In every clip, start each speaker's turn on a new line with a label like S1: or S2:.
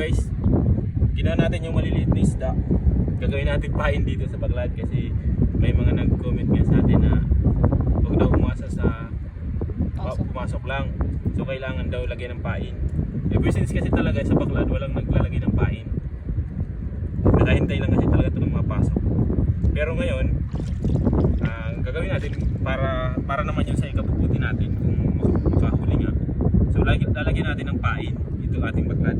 S1: guys, ginawa natin yung maliliit na isda. Gagawin natin pain dito sa Baglad kasi may mga nag-comment nga sa atin na huwag daw umasa sa
S2: Pasok.
S1: pumasok lang. So kailangan daw lagyan ng pain. Ever since kasi talaga sa Baglad walang naglalagay ng pain. Nakahintay lang kasi talaga ito ng mapasok. Pero ngayon, ang gagawin natin para para naman yun sa ikabubuti natin kung mak- makahuli nga. So lalagyan natin ng pain ito ating baglad.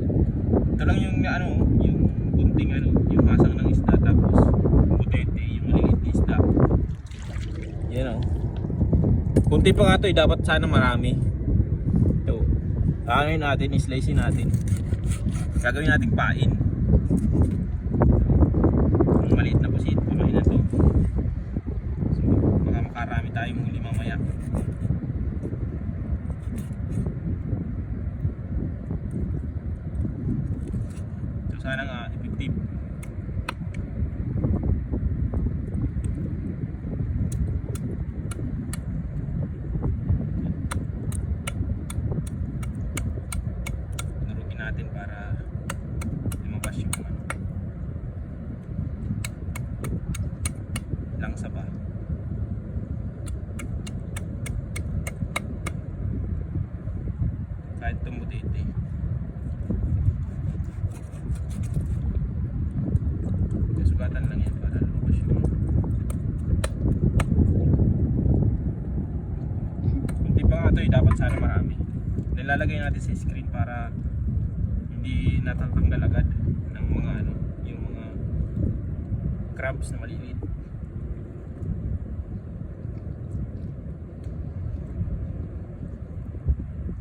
S1: Ito lang yung ano, yung kunting ano, yung masang ng isda tapos butete, yung maliliit na isda. Yan o. Kunti pa nga ito, eh, dapat sana marami. Ito. Ano natin, islice natin. Gagawin nating pain. Yung maliit na pusit, pamain na to. So, baka makarami tayong huli mamaya. So sana nga effective. Narugin natin para lumabas yung ano. Langsa ba? Kahit tumutiti. Sugatan lang yan para lumabas yung Nga ito eh, dapat sana marami. Nilalagay natin sa screen para hindi natatanggal agad ng mga ano, yung mga crabs na maliliit.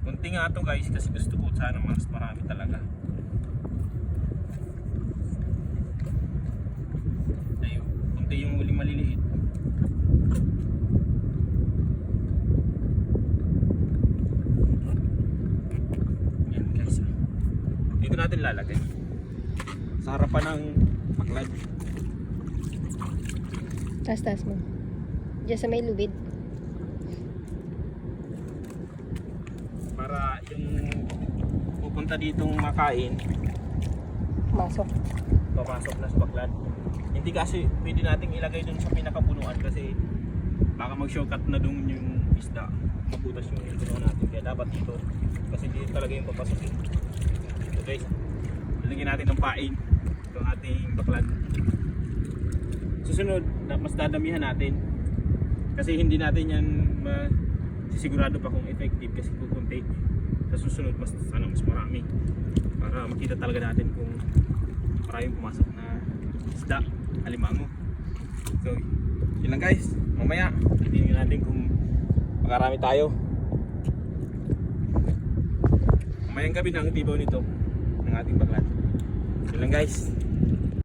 S1: Kunti nga ito guys kasi gusto ko sana mas marami talaga. Ayun, kunti yung huling maliliit. Yan guys. ah. Natin lalagay. Sa harapan ng baklad.
S2: Taas, taas mo. Diyan sa may lubid.
S1: Para yung pupunta ditong makain,
S2: Masok.
S1: papasok na sa baklad. Hindi kasi pwede nating ilagay dun sa pinakapunuan kasi baka mag-shortcut na dun yung isda. Mabutas yung punuan natin. Kaya dapat dito kasi dito talaga yung papasokin. So guys, lalagyan natin ng pain itong ating baklad. Susunod, mas dadamihan natin kasi hindi natin yan masisigurado pa kung effective kasi kukunti. Sa susunod, mas sana mas marami para makita talaga natin kung maraming pumasok na isda, alimango. So, yun lang guys. Mamaya, titingnan natin kung makarami tayo. Mamayang gabi na ang tibaw nito ng ating baklat. Yun lang guys.